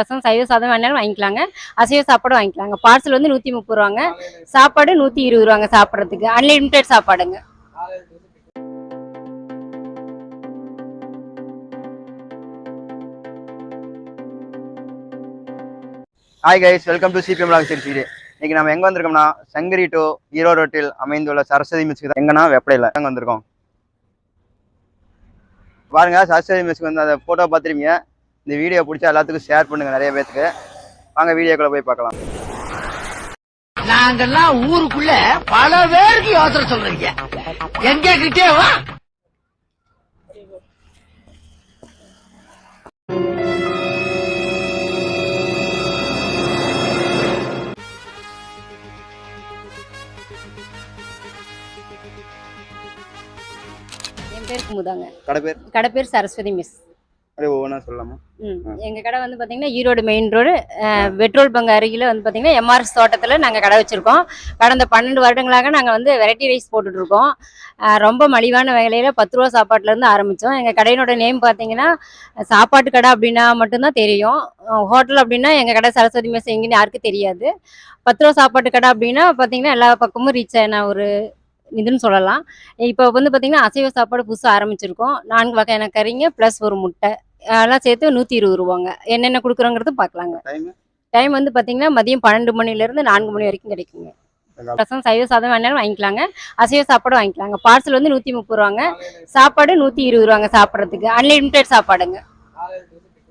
ரசம் சைவ சாதம் வேணாலும் வாங்கிக்கலாங்க. அசைவ சாப்பாடு வாங்கிக்கலாங்க. பார்சல் வந்து நூற்றி முப்பது ரூபாங்க. சாப்பாடு நூற்றி இருபது ரூபாங்க சாப்பிட்றதுக்கு. Unlimited சாப்பாடுங்க. Hi guys welcome to CBM log series இன்னைக்கு நம்ம எங்க வந்திருக்கோம்னா சங்கரி டு ஈரோடு ரோட்டில் அமைந்துள்ள சரஸ்வதி மிஸ்க்கு எங்கன்னா வெப்படையில் எங்கே வந்திருக்கோம். பாருங்க சரஸ்வதி மிஸ்க்கு வந்து அந்த ஃபோட்டோ பார்த்துருப்பீங்க. இந்த வீடியோ பிடிச்சா எல்லாத்துக்கும் ஷேர் பண்ணுங்க நிறைய பேத்துக்கு. வாங்க வீடியோக்குள்ள போய் பார்க்கலாம். நாங்கெல்லாம் ஊருக்குள்ள பல பேருக்கு யோசனை சொல்றீங்க. எங்க கிட்டே வா. என் பேர் குமுதாங்க. கடை பேர்? கடை பேர் சரஸ்வதி மிஸ். அப்படியே ஒவ்வொன்றா சொல்லலாமா? ம். எங்கள் கடை வந்து பார்த்தீங்கன்னா Erode main road. Petrol bunk அருகில் வந்து பார்த்தீங்கன்னா எம்ஆர்எஸ் தோட்டத்தில் நாங்கள் கடை வச்சுருக்கோம். கடந்த பன்னெண்டு வருடங்களாக நாங்கள் வந்து வெரைட்டி ரைஸ் போட்டுட்ருக்கோம். ரொம்ப மலிவான விலையில பத்து ரூபா சாப்பாட்டுலேருந்து ஆரம்பித்தோம் எங்கள் கடையினோட நேம் பார்த்தீங்கன்னா சாப்பாட்டு கடை அப்படின்னா மட்டும்தான் தெரியும். ஹோட்டல் அப்படின்னா எங்கள் கடை சரஸ்வதி மெஸ் எங்கேன்னு யாருக்கும் தெரியாது. பத்து ரூபா சாப்பாட்டு கடை அப்படின்னா பார்த்தீங்கன்னா எல்லா பக்கமும் ரீச் ஆன ஒரு இதுன்னு சொல்லலாம். இப்போ வந்து பார்த்தீங்கன்னா அசைவ சாப்பாடு புதுசாக ஆரம்பிச்சிருக்கோம். நான்கு வகையான கறிங்க ப்ளஸ் ஒரு முட்டை. அதெல்லாம் சேர்த்து நூற்றி இருபது ரூபாங்க. என்னென்ன கொடுக்குறோங்கிறது பார்க்கலாங்க டைம் வந்து பார்த்தீங்கன்னா மதியம் பன்னெண்டு மணிலேருந்து நான்கு மணி வரைக்கும் கிடைக்குங்க. ரசம் சைவ சாதம் வேணாலும் வாங்கிக்கலாங்க. அசைவ சாப்பாடும் வாங்கிக்கலாங்க. பார்சல் வந்து நூற்றி முப்பது ரூபாங்க. சாப்பாடு நூற்றி இருபது ரூபாங்க சாப்பிட்றதுக்கு. அன்லிமிட்டெட் சாப்பாடுங்க.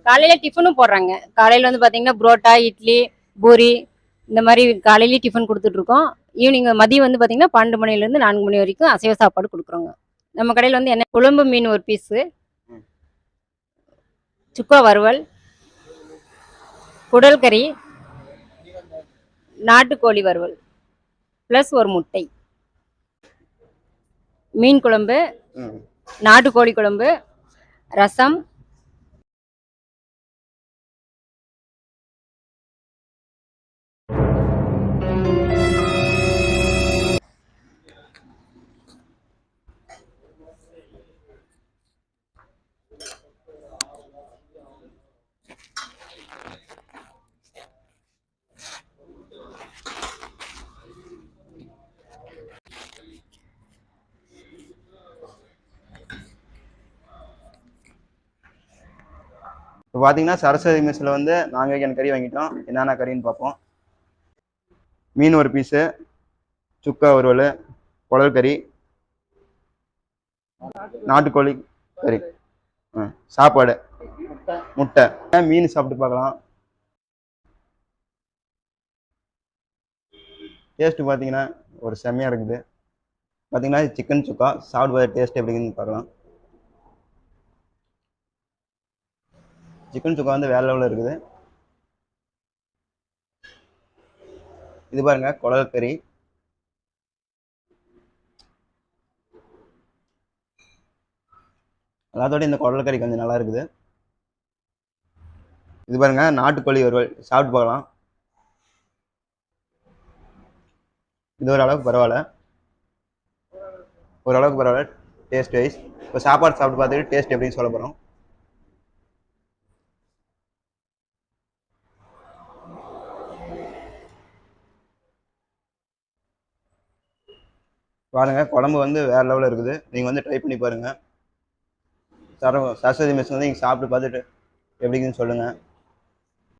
காலையில் டிஃபனும் போடுறாங்க. காலையில் வந்து பார்த்தீங்கன்னா புரோட்டா இட்லி பூரி இந்த மாதிரி காலையிலேயே டிஃபன் கொடுத்துட்ருக்கோம் ஈவினிங் மதியம் வந்து பார்த்தீங்கன்னா பன்னெண்டு மணிலேருந்து நான்கு மணி வரைக்கும் அசைவ சாப்பாடு கொடுக்குறோங்க. நம்ம கடையில் வந்து என்ன குழம்பு மீன் ஒரு பீஸு. சுக்கா வறுவல் குடல் கறி நாட்டுக்கோழி வறுவல் ப்ளஸ் ஒரு முட்டை. மீன் குழம்பு நாட்டுக்கோழி குழம்பு ரசம் இப்போ பார்த்தீங்கன்னா சரஸ்வதி மெஸ்ஸில் வந்து நாங்கள் வைக்கிற கறி வாங்கிட்டோம். என்னென்ன கறின்னு பார்ப்போம். மீன் ஒரு பீஸு சுக்கா வறுவல் குடல் கறி நாட்டுக்கோழி கறி. ஆ சாப்பாடு. முட்டை. மீன் சாப்பிட்டு பார்க்கலாம். டேஸ்ட்டு பார்த்தீங்கன்னா ஒரு செம்மையாக இருக்குது. பார்த்தீங்கன்னா சிக்கன் சுக்கா. சாப்பிட்டு பார்த்து டேஸ்ட் எப்படிங்கன்னு பார்க்கலாம். சிக்கன் சுக்கா வந்து வேற லெவலில் இருக்குது. இது பாருங்க குடல் கறி. எல்லாத்தோட இந்த குடல் கறி கொஞ்சம் நல்லா இருக்குது. இது பாருங்க நாட்டுக்கோழி ஒரு சாப்பிட்டு பார்க்கலாம். இது ஒரு அளவுக்கு பரவாயில்ல. ஓரளவுக்கு பரவாயில்ல டேஸ்ட் வைஸ் இப்போ சாப்பாடு சாப்பிட்டு பார்த்துட்டு டேஸ்ட் எப்படின்னு சொல்ல போகிறோம் பாருங்கள் குழம்பு வந்து வேறு லெவலில் இருக்குது. நீங்கள் வந்து ட்ரை பண்ணி பாருங்கள் சர சரஸ்வதி மெஸ் வந்து நீங்கள் சாப்பிட்டு பார்த்துட்டு எப்படிங்கன்னு சொல்லுங்கள்